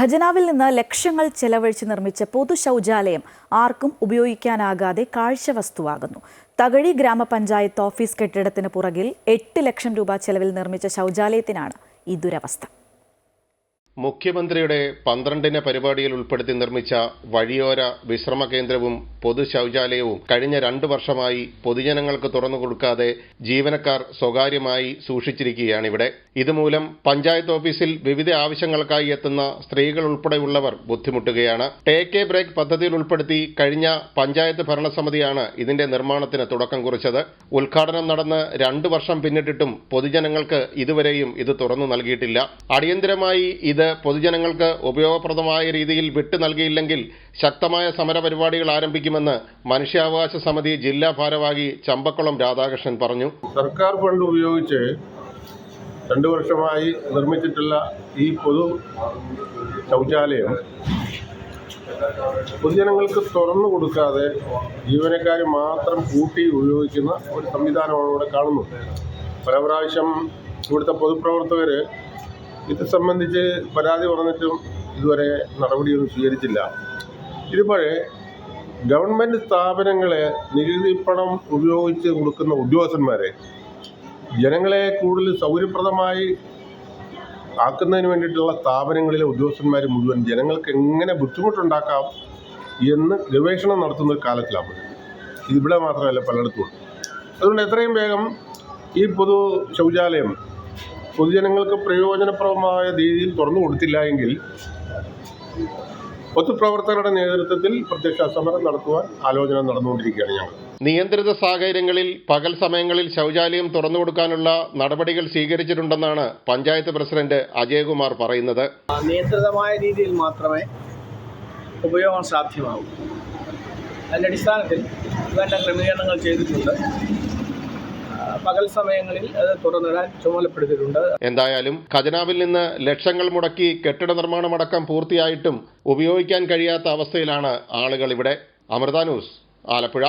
ഖജനാവിൽ നിന്ന് ലക്ഷങ്ങൾ ചെലവഴിച്ച് നിർമ്മിച്ച പൊതു ശൗചാലയം ആർക്കും ഉപയോഗിക്കാനാകാതെ കാഴ്ചവസ്തുവാകുന്നു. തകഴി ഗ്രാമപഞ്ചായത്ത് ഓഫീസ് കെട്ടിടത്തിന് പുറകിൽ എട്ട് ലക്ഷം രൂപ ചെലവിൽ നിർമ്മിച്ച ശൗചാലയത്തിനാണ് ഈ ദുരവസ്ഥ. മുഖ്യമന്ത്രിയുടെ പന്ത്രണ്ടിന് പരിപാടിയിൽ ഉൾപ്പെടുത്തി നിർമ്മിച്ച വഴിയോര വിശ്രമ കേന്ദ്രവും പൊതു ശൗചാലയവും കഴിഞ്ഞ രണ്ടു വർഷമായി പൊതുജനങ്ങൾക്ക് തുറന്നു കൊടുക്കാതെ ജീവനക്കാർ സ്വകാര്യമായി സൂക്ഷിച്ചിരിക്കുകയാണിവിടെ. ഇതുമൂലം പഞ്ചായത്ത് ഓഫീസിൽ വിവിധ ആവശ്യങ്ങൾക്കായി എത്തുന്ന സ്ത്രീകൾ ഉൾപ്പെടെയുള്ളവർ ബുദ്ധിമുട്ടുകയാണ്. ടേക്ക് എ ബ്രേക്ക് പദ്ധതിയിൽ ഉൾപ്പെടുത്തി കഴിഞ്ഞ പഞ്ചായത്ത് ഭരണസമിതിയാണ് ഇതിന്റെ നിർമ്മാണത്തിന് തുടക്കം കുറിച്ചത്. ഉദ്ഘാടനം നടന്ന് രണ്ടു വർഷം പിന്നിട്ടിട്ടും പൊതുജനങ്ങൾക്ക് ഇതുവരെയും ഇത് തുറന്നു നൽകിയിട്ടില്ല. അടിയന്തരമായി ഇത് പൊതുജനങ്ങൾക്ക് ഉപയോഗപ്രദമായ രീതിയിൽ വിട്ടു നൽകിയില്ലെങ്കിൽ ശക്തമായ സമരപരിപാടികൾ ആരംഭിക്കുമെന്ന് മനുഷ്യാവകാശ സമിതി ജില്ലാ ഭാരവാഹി ചമ്പക്കുളം രാധാകൃഷ്ണൻ പറഞ്ഞു. സർക്കാർ ഫണ്ട് ഉപയോഗിച്ച് രണ്ടു വർഷമായി നിർമ്മിച്ചിട്ടുള്ള ഈ പൊതു ശൗചാലയം പൊതുജനങ്ങൾക്ക് തുറന്നു കൊടുക്കാതെ ജീവനക്കാർ മാത്രം കൂട്ടി ഉപയോഗിക്കുന്ന ഒരു സംവിധാനമാണ് ഇവിടെ കാണുന്നത്. പല പ്രാവശ്യം ഇവിടുത്തെ പൊതുപ്രവർത്തകർ ഇത് സംബന്ധിച്ച് പരാതി പറഞ്ഞിട്ടും ഇതുവരെ നടപടിയൊന്നും സ്വീകരിച്ചില്ല. ഇതുപോലെ ഗവൺമെന്റ് സ്ഥാപനങ്ങളെ നികുതി പണം ഉപയോഗിച്ച് കൊടുക്കുന്ന ഉദ്യോഗസ്ഥന്മാരെ ജനങ്ങളെ കൂടുതൽ സൗകര്യപ്രദമായി ആക്കുന്നതിന് വേണ്ടിയിട്ടുള്ള സ്ഥാപനങ്ങളിലെ ഉദ്യോഗസ്ഥന്മാർ മുഴുവൻ ജനങ്ങൾക്ക് എങ്ങനെ ബുദ്ധിമുട്ടുണ്ടാക്കാം എന്ന് ഗവേഷണം നടത്തുന്ന ഒരു കാലത്തിലാണ് ഇവിടെ മാത്രമല്ല പലയിടത്തും അതുകൊണ്ട് എത്രയും വേഗം ഈ പൊതു ശൗചാലയം പൊതുജനങ്ങൾക്ക് പ്രയോജനപ്രദമായ രീതിയിൽ തുറന്നു കൊടുത്തില്ല എങ്കിൽ പൊതുപ്രവർത്തകരുടെ നേതൃത്വത്തിൽ പ്രത്യക്ഷ സമരം നടത്തുവാൻ ആലോചന നടന്നുകൊണ്ടിരിക്കുകയാണ് ഞങ്ങൾ. നിയന്ത്രിത സാഹചര്യങ്ങളിൽ പകൽ സമയങ്ങളിൽ ശൗചാലയം തുറന്നു കൊടുക്കാനുള്ള നടപടികൾ സ്വീകരിച്ചിട്ടുണ്ടെന്നാണ് പഞ്ചായത്ത് പ്രസിഡന്റ് അജയകുമാർ പറയുന്നത്. നിയന്ത്രിതമായ രീതിയിൽ മാത്രമേ ഉപയോഗം സാധ്യമാകൂ. അതിന്റെ അടിസ്ഥാനത്തിൽ വേണ്ട ക്രമീകരണങ്ങൾ ചെയ്തിട്ടുണ്ട്. പകൽ സമയങ്ങളിൽ അത് തുറന്നിടാൻ ചുമതലപ്പെടുത്തിയിട്ടുണ്ട്. എന്തായാലും ഖജനാവിൽ നിന്ന് ലക്ഷങ്ങൾ മുടക്കി കെട്ടിട നിർമ്മാണമടക്കം പൂർത്തിയായിട്ടും ഉപയോഗിക്കാൻ കഴിയാത്ത അവസ്ഥയിലാണ് ആളുകൾ ഇവിടെ. അമൃത ന്യൂസ് ആലപ്പുഴ.